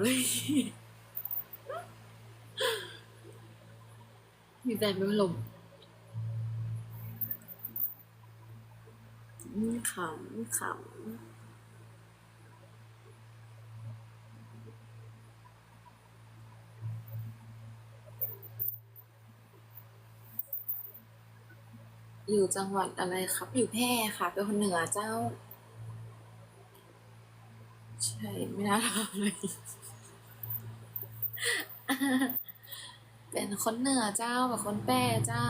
เลยมีแต่เป็นลมอืมขำขำอยู่จังหวัดอะไรครับ อยู่แพร่ค่ะ เป็นคนเหนือเจ้า ใช่ ไม่น่าทำเลย เป็นคนเหนือเจ้ากับคนแปรเจ้า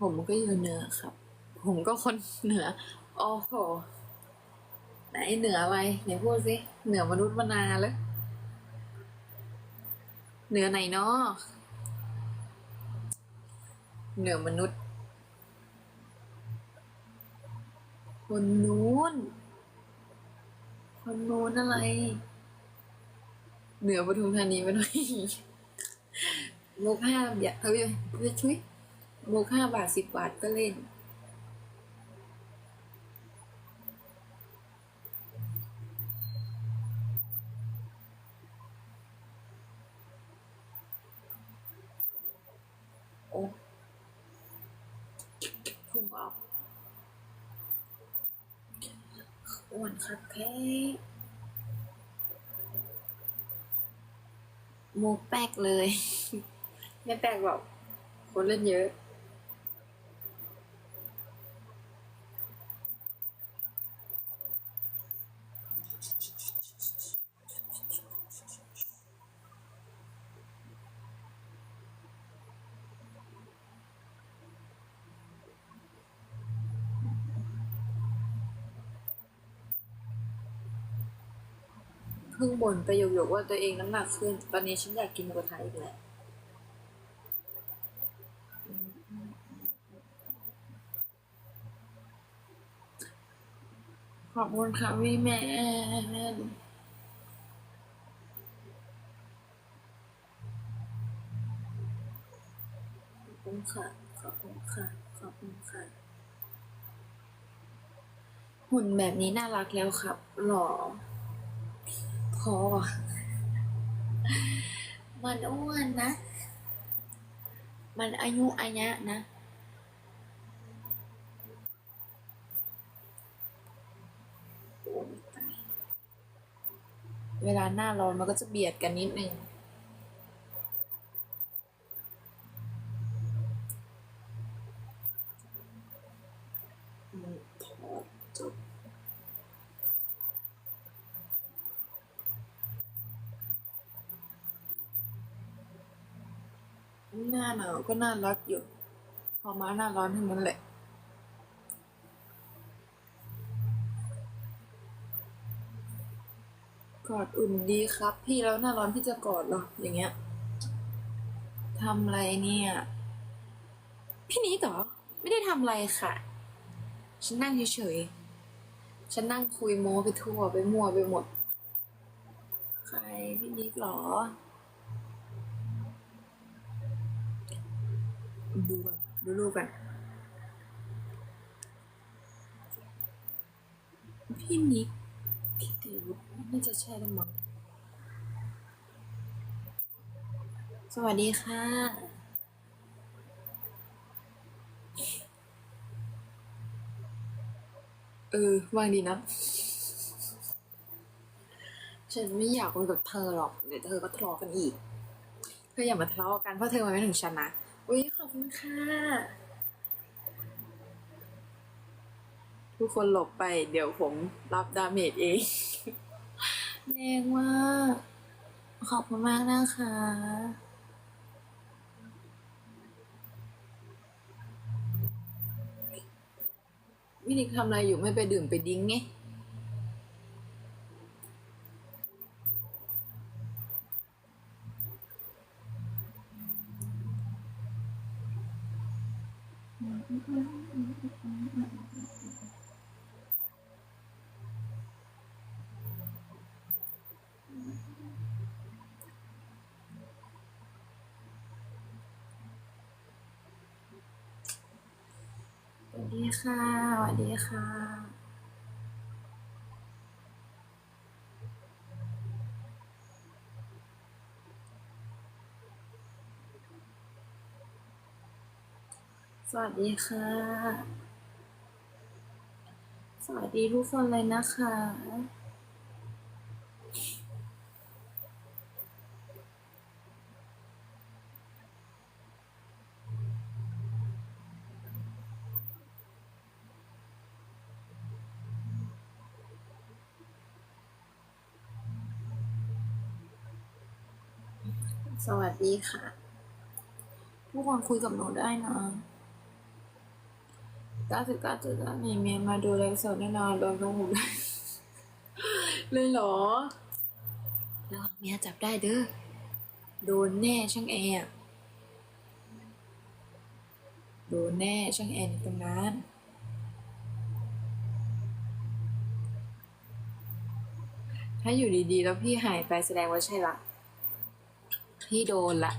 ผมก็อยู่เหนือครับ ผมก็คนเหนือ โอ้โห ไหนเหนืออะไรไหนพูดสิ เหนือมนุษย์มนาเลย เหนือไหนเนาะเหนือมนุษย์ คนนู้น คนนู้นอะไร เหนือปทุมธานีไปหน่อยโมกห้าอย่าเอ้ยไม่ช่วยโมกห้าบาทสิบบาทก็เล่น โอ้ พุงออกอ้วนครับแท้มุกแปกเลย ไม่แปลกหรอกคนเล่นเยอะ เพิ่งบ่นไปหยกๆว่าตัวเองน้ำหนักขึ้น ตอนนี้ฉันอยากกินหมูกระทะอีกแล้วขอบคุณค่ะพี่แมนขอบคุณค่ะ ขอบคุณค่ะ ขอบคุณค่ะ หุ่นแบบนี้น่ารักแล้วครับ หล่อ พอมันอ้วนนะ มันอายุอายะนะเวลาหน้าร้อนมันก็จะเบียดกันนิดนึง อืมพอจบ หน้าหนาวก็น่ารักอยู่ พอมาหน้าร้อนเท่านั้นแหละ กอดอุ่นดีครับ พี่แล้วหน้าร้อนพี่จะกอดเหรอ อย่างเงี้ยทำอะไรเนี่ย พี่นี้เหรอไม่ได้ทำอะไรค่ะ ฉันนั่งเฉยๆ ฉันนั่งคุยโม้ไปทั่วไปมั่วไปหมด ใครพี่นิกเหรอ ดูก่อนดูรูปกันพี่นิกพี่ติวน่าจะใช่แล้มั้งสวัสดีค่ะ เออว่างดีนะ ฉันไม่อยากคุยกับเธอหรอก เดี๋ยวเธอก็ทะเลาะกันอีก เธออย่ามาทะเลาะกันเพราะเธอมาไม่ถึงฉันนะ อุ้ยขอบคุณค่ะ ทุกคนหลบไป เดี๋ยวผมรับดาเมจเองแรงมากขอบคุณมากนะคะ วินิกทำอะไรอยู่ไม่ไปดื่มไปดิ้งไง สวัสดีค่ะ สวัสดีค่ะ วัสดีค่ะ สวัสดีทุกคนเลยนะคะ สวัสดีค่ะ ทุกคนคุยกับหนูได้นะ 99จุดแล้วมีเมียมาดูไลฟ์สดแน่นอนโดนทั้งหมเลยเลยเหรอระวังเมียจับได้เด้อ โดนแน่ช่างแอร์โดนแน่ช่างแอร์ในตำนานถ้าอยู่ดีๆ แล้วพี่หายไปแสดงว่าใช่ละ พี่โดนละ